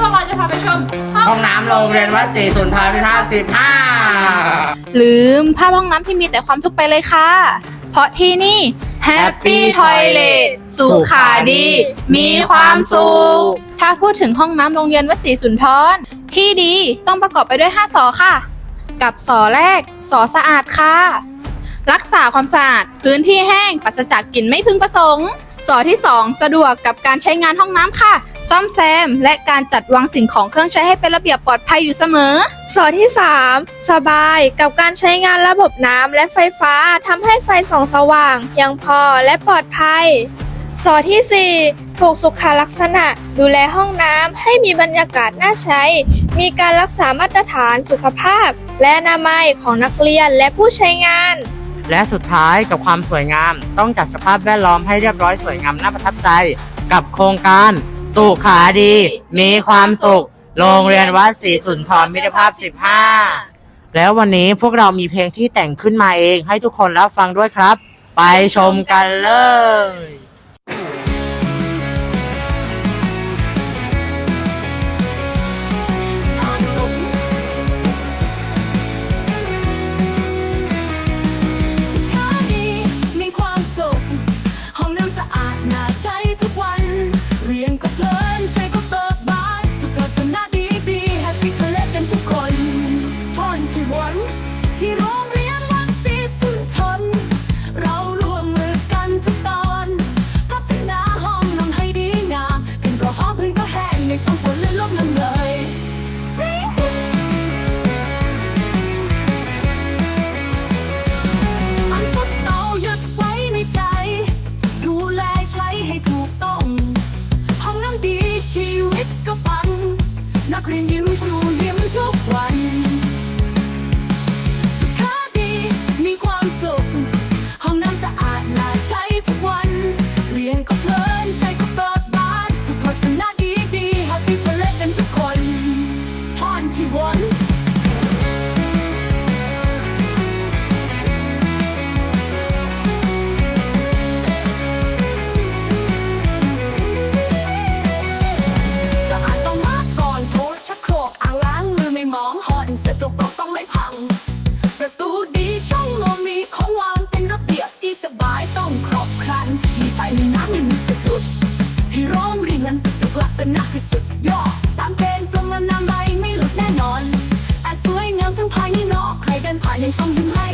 พวกเราจะพาไปชมห้องน้ำโรงเรียนวัดศรีสุนทรพิทักษ์สิบห้าลืมภาพห้องน้ำที่มีแต่ความทุกข์ไปเลยค่ะ เพราะที่นี่ Happy Toilet สุขาดี มีความสุข ถ้าพูดถึงห้องน้ำโรงเรียนวัดศรีสุนทรที่ดีต้องประกอบไปด้วย 5สอค่ะ กับสอแรกสอสะอาดค่ะ รักษาความสะอาดพื้นที่แห้งปราศจากกลิ่นไม่พึงประสงค์ สอที่ 2 สะดวกกับการใช้งานห้องน้ำค่ะ ซ่อมแซม และการจัดวางสิ่งของเครื่องใช้ให้เป็นระเบียบปลอดภัยอยู่เสมอ สอที่ 3 สบายกับการใช้งานระบบน้ำและไฟฟ้าทำให้ไฟส่องสว่าง เพียงพอและปลอดภัย สอที่ 4 ถูกสุขลักษณะ ดูแลห้องน้ำให้มีบรรยากาศน่าใช้ มีการรักษามาตรฐานสุขภาพ และอนามัยของนักเรียนและผู้ใช้งาน และสุดท้ายกับความสวยงาม ต้องจัดสภาพแวดล้อมให้เรียบร้อยสวยงามน่าประทับใจ กับโครงการ สุขาดี มีความสุข โรงเรียนวัดศรีสุนทรมิตรภาพ 15 แล้ววันนี้พวกเรามีเพลงที่แต่งขึ้นมาเองให้ทุกคนรับฟังด้วยครับ ไปชมกันเลย นั คือสุดยอดตามเป็นกรมอนามัยไม่หลุดแน่นอนอสวยงามทั้งภายในนอกใครเดินผ่านยังต้องยิ้มให้